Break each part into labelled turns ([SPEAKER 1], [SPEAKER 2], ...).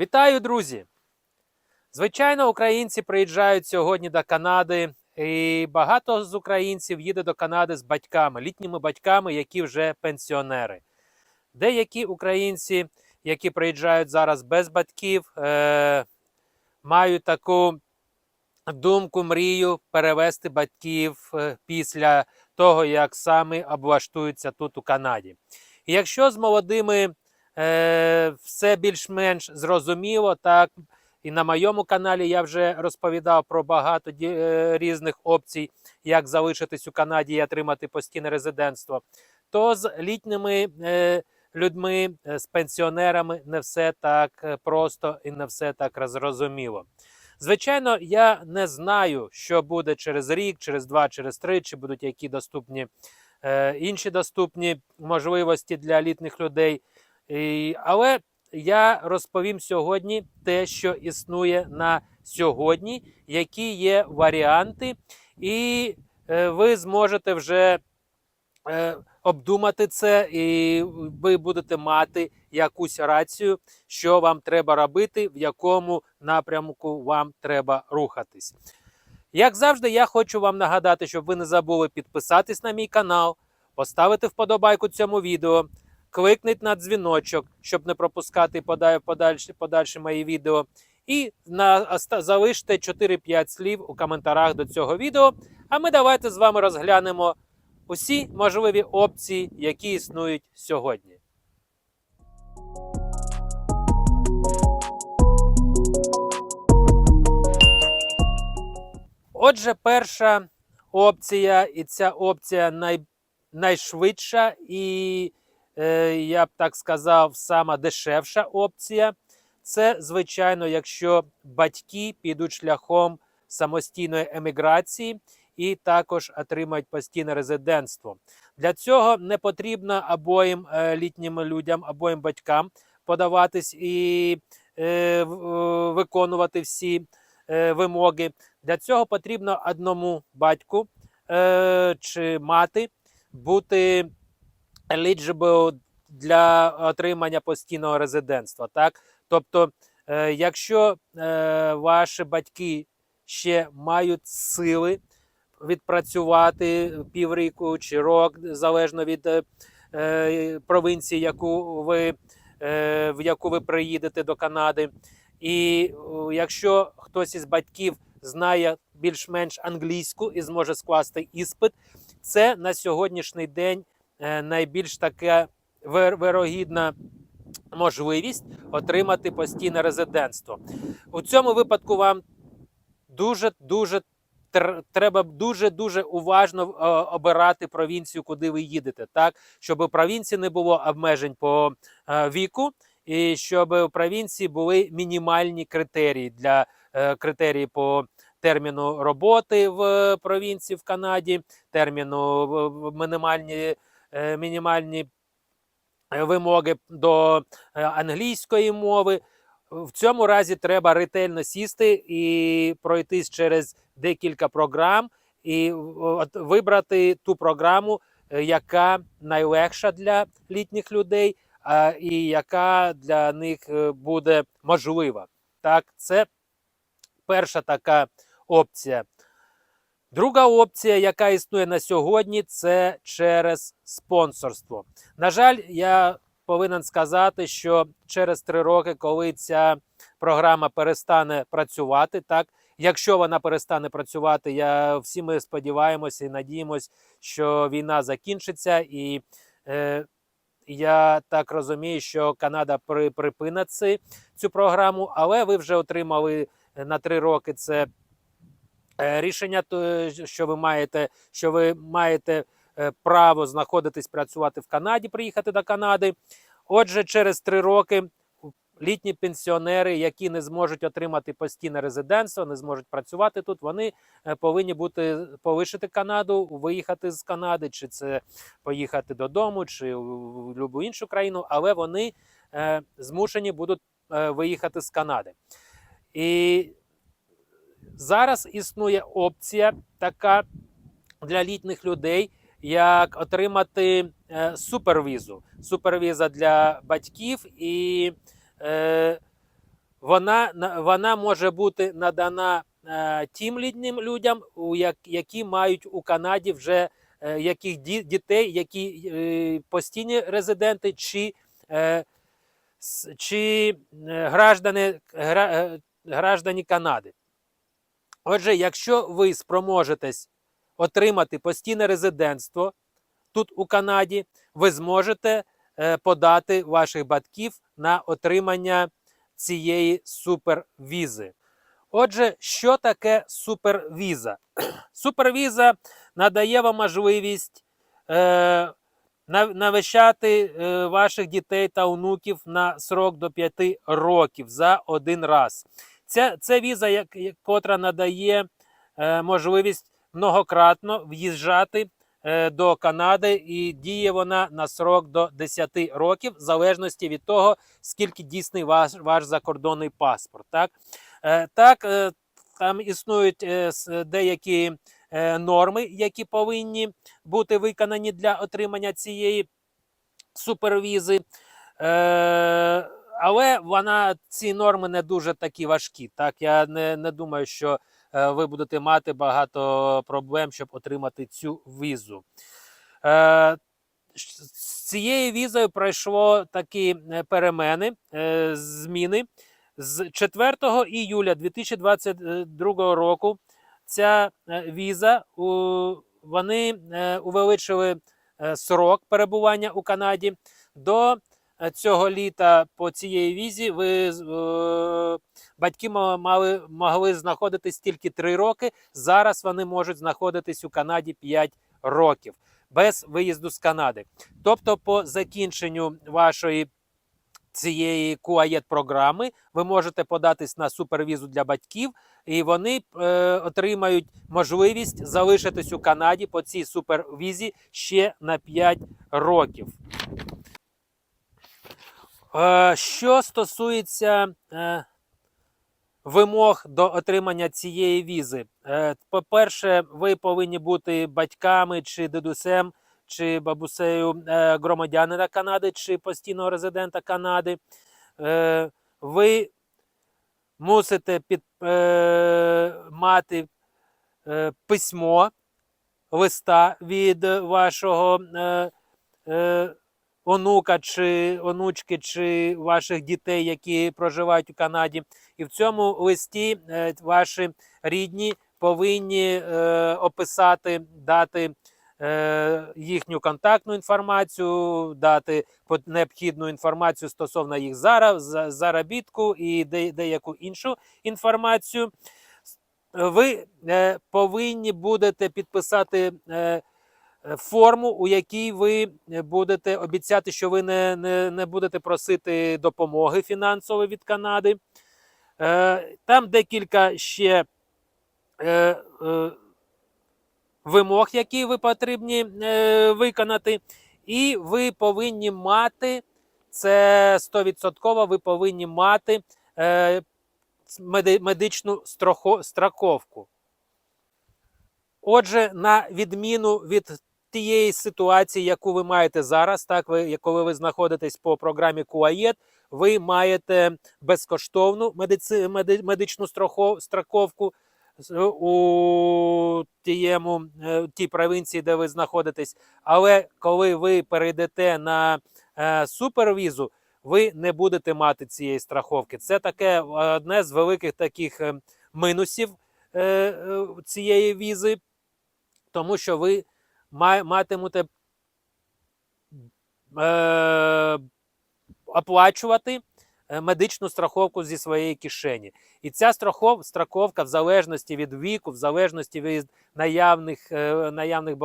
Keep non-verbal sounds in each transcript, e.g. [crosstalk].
[SPEAKER 1] Вітаю, друзі! Звичайно, українці приїжджають сьогодні до Канади, і багато з українців їде до Канади з батьками, літніми батьками, які вже пенсіонери. Деякі українці, які приїжджають зараз без батьків, е- мають таку думку, мрію перевести батьків е, після того, як самі облаштуються тут у Канаді. І якщо з молодими е, все більш-менш зрозуміло, так і на моєму каналі я вже розповідав про багато е, різних опцій, як залишитись у Канаді і отримати постійне резидентство, то з літніми е, людьми, е, з пенсіонерами не все так е, просто і не все так зрозуміло. Звичайно, я не знаю, що буде через рік, через два, через три, чи будуть які доступні е, інші доступні можливості для літніх людей. І, але я розповім сьогодні те, що існує на сьогодні, які є варіанти, і е, ви зможете вже е, обдумати це, і ви будете мати якусь рацію, що вам треба робити, в якому напрямку вам треба рухатись. Як завжди, я хочу вам нагадати, щоб ви не забули підписатись на мій канал, поставити вподобайку цьому відео, кликніть на дзвіночок, щоб не пропускати пода- подальші, мої відео. І на, залиште 4-5 слів у коментарях до цього відео. А ми давайте з вами розглянемо усі можливі опції, які існують сьогодні. Отже, перша опція, і ця опція най, найшвидша, і я б так сказав, сама дешевша опція. Це, звичайно, якщо батьки підуть шляхом самостійної еміграції і також отримають постійне резидентство. Для цього не потрібно обоїм е, літнім людям, обоїм батькам подаватись і е, е, виконувати всі е, вимоги. Для цього потрібно одному батьку е, чи мати бути eligible для отримання постійного резидентства. Так? Тобто, е, якщо е, ваші батьки ще мають сили відпрацювати півроку чи рок, залежно від е, е, провінції, яку ви, е, в яку ви приїдете до Канади. І якщо хтось із батьків знає більш-менш англійську і зможе скласти іспит, це на сьогоднішній день найбільш така вир- вирогідна можливість отримати постійне резидентство. У цьому випадку вам дуже дуже тр- треба дуже дуже уважно е, обирати провінцію, куди ви їдете, так щоб у провінції не було обмежень по е, віку, і щоб у провінції були мінімальні критерії для е, критерії по терміну роботи в провінції в Канаді, терміну мінімальні, е, мінімальні е, вимоги до е, англійської мови. В цьому разі треба ретельно сісти і пройтись через декілька програм, і вибрати ту програму, е, яка найлегша для літніх людей, і яка для них е, буде можлива. Так, це перша така опція. Друга опція, яка існує на сьогодні, це через спонсорство. На жаль, я повинен сказати, що через три роки, коли ця програма перестане працювати, так якщо вона перестане працювати, я всі ми сподіваємося і надіємось, що війна закінчиться, і е, я так розумію, що Канада при, припинить цю програму, але ви вже отримали е, на три роки це рішення, то, що ви маєте, що ви маєте е, право знаходитись, працювати в Канаді, приїхати до Канади. Отже, через три роки літні пенсіонери, які не зможуть отримати постійне резидентство, не зможуть працювати тут, вони е, повинні бути полишити Канаду, виїхати з Канади, чи це поїхати додому, чи в будь-яку іншу країну, але вони е, змушені будуть е, виїхати з Канади. І зараз існує опція така для літніх людей, як отримати е, супервізу. Супервіза для батьків і е, вона, вона може бути надана е, тим літнім людям, які мають у Канаді вже е, яких ді, дітей, які постійні резиденти, чи, чи граждани, гра, граждані Канади. Отже, якщо ви спроможетесь отримати постійне резидентство тут у Канаді, ви зможете е, подати ваших батьків на отримання цієї супервізи. Отже, що таке супервіза? [clears throat] Супервіза надає вам можливість е, навещати е, ваших дітей та онуків на срок до 5 років за один раз. Ця, це віза, як, котра надає е, можливість многократно в'їжджати е, до Канади, і діє вона на срок до 10 років, в залежності від того, скільки дійсний ваш, ваш закордонний паспорт. Так, е, так е, там існують е, деякі е, норми, які повинні бути виконані для отримання цієї супервізи. Е, але вона ці норми не дуже такі важкі. Так, я не, не думаю, що е, ви будете мати багато проблем, щоб отримати цю візу. Е, з цією візою пройшло такі е, перемени, е, зміни. З 4 іюля 2022 року ця е, віза у, вони е, увеличили срок перебування у Канаді. До цього літа по цієї візі ви е, батьки мали, могли знаходитись тільки 3 роки. Зараз вони можуть знаходитись у Канаді 5 років без виїзду з Канади. Тобто, по закінченню вашої цієї QAED програми ви можете податись на супервізу для батьків, і вони е, отримають можливість залишитись у Канаді по цій супервізі ще на 5 років. Е, що стосується е, вимог до отримання цієї візи, е, по-перше, ви повинні бути батьками чи дедусем, чи бабусею громадянина Канади, чи постійного резидента Канади. Ви мусите під, мати письмо листа від вашого онука чи онучки, чи ваших дітей, які проживають у Канаді. І в цьому листі е, ваші рідні повинні е, описати, дати е, їхню контактну інформацію, дати необхідну інформацію стосовно їх заробітку і деяку іншу інформацію. Ви повинні будете підписати форму, у якій ви е, будете обіцяти, що ви не, не, не будете просити допомоги фінансової від Канади. Е, Там декілька ще е, е, вимог, які ви потрібні е, виконати, і ви повинні мати це 100% ви повинні мати е, медичну страховку. Отже, на відміну від тієї ситуації, яку ви маєте зараз, так ви, коли ви знаходитесь по програмі QAED, ви маєте безкоштовну медици, меди, медичну страхов, страховку у тієму, е, тій провінції, де ви знаходитесь. Але коли ви перейдете на е, супервізу, ви не будете мати цієї страховки. Це таке е, одне з великих таких е, минусів е, цієї візи, тому що ви матимете е, оплачувати е, медичну страховку зі своєї кишені. І ця страхов, страховка, в залежності від віку, в залежності від наявних, е, наявних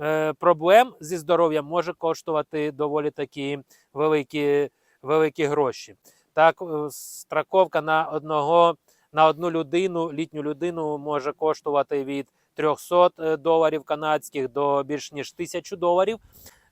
[SPEAKER 1] е, проблем зі здоров'ям, може коштувати доволі такі великі, великі гроші. Так, е, страховка на одного на одну людину, літню людину може коштувати від 300 е, доларів канадських до більш ніж 1000 доларів,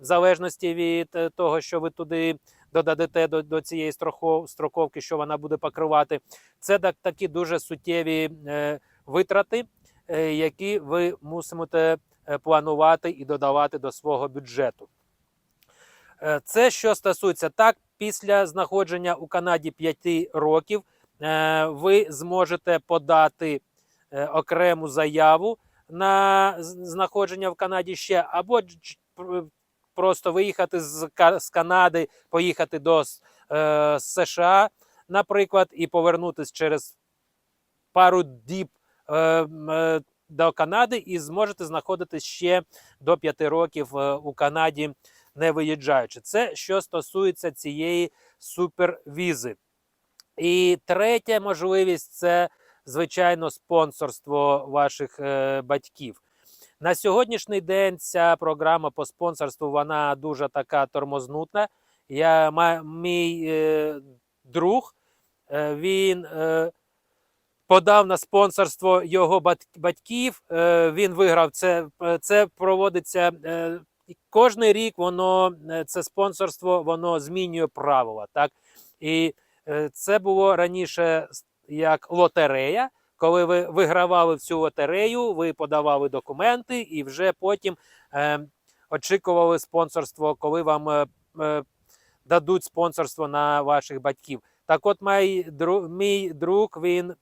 [SPEAKER 1] в залежності від е, того, що ви туди додадете до, до цієї страхов, страховки, що вона буде покривати. Це так, такі дуже суттєві е, витрати, е, які ви мусите е, планувати і додавати до свого бюджету. Е, Це що стосується так, після знаходження у Канаді 5 років ви зможете подати окрему заяву на знаходження в Канаді ще, або просто виїхати з, Канади, поїхати до е, США, наприклад, і повернутися через пару діб е, е, до Канади, і зможете знаходитись ще до 5 років у Канаді, не виїжджаючи. Це що стосується цієї супервізи. І третя можливість це, звичайно, спонсорство ваших е, батьків. На сьогоднішній день ця програма по спонсорству вона дуже така тормознутна. Я, мій е, друг, е, він е, подав на спонсорство його бат- батьків. Е, він виграв це. Це проводиться е, кожний рік. Воно е, це спонсорство воно змінює правила. Так і це було раніше як лотерея. Коли ви вигравали в цю лотерею, ви подавали документи і вже потім е, очікували спонсорство, коли вам е, е, дадуть спонсорство на ваших батьків. Так от мій, друг, мій друг він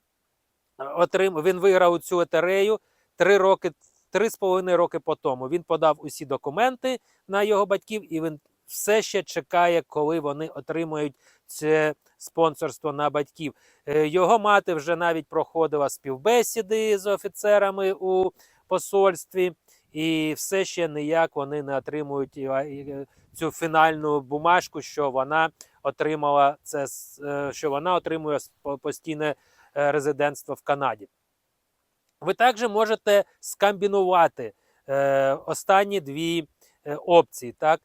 [SPEAKER 1] отрим, він виграв цю лотерею три роки, три з половиною роки по тому. Він подав усі документи на його батьків, і він все ще чекає, коли вони отримують це спонсорство на батьків. Е, Його мати вже навіть проходила співбесіди з офіцерами у посольстві, і все ще ніяк вони не отримують е, цю фінальну бумажку, що вона отримала це, е, що вона отримує постійне резидентство в Канаді. Ви також можете скомбінувати останні дві опції. Так?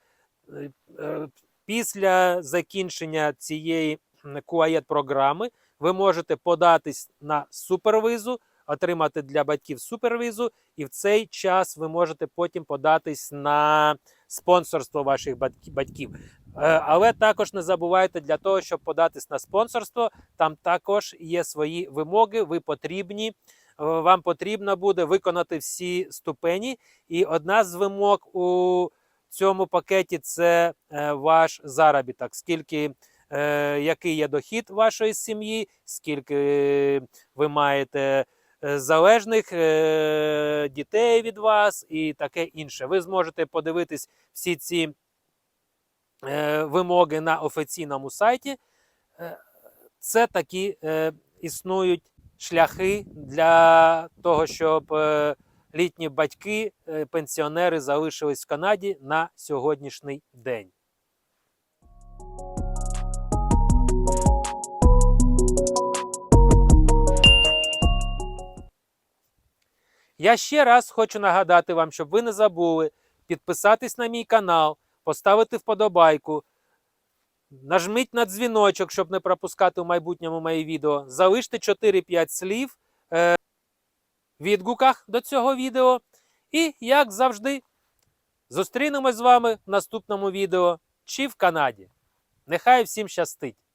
[SPEAKER 1] Після закінчення цієї QAED програми ви можете податись на супервизу, отримати для батьків супервизу, і в цей час ви можете потім податись на спонсорство ваших батьків. Е, Але також не забувайте для того, щоб податись на спонсорство, там також є свої вимоги. Ви потрібні. е, Вам потрібно буде виконати всі ступені. І одна з вимог у цьому пакеті це е, ваш заробіток. Скільки, е, який є дохід вашої сім'ї, скільки ви маєте е, залежних дітей від вас і таке інше. Ви зможете подивитись всі ці вимоги на офіційному сайті. Це такі існують шляхи для того, щоб літні батьки, е, пенсіонери залишились в Канаді на сьогоднішній день. Я ще раз хочу нагадати вам, щоб ви не забули підписатись на мій канал, поставити вподобайку, нажміть на дзвіночок, щоб не пропускати в майбутньому мої відео. Залиште 4-5 слів е, відгуках до цього відео. І, як завжди, зустрінемось з вами в наступному відео чи в Канаді. Нехай всім щастить!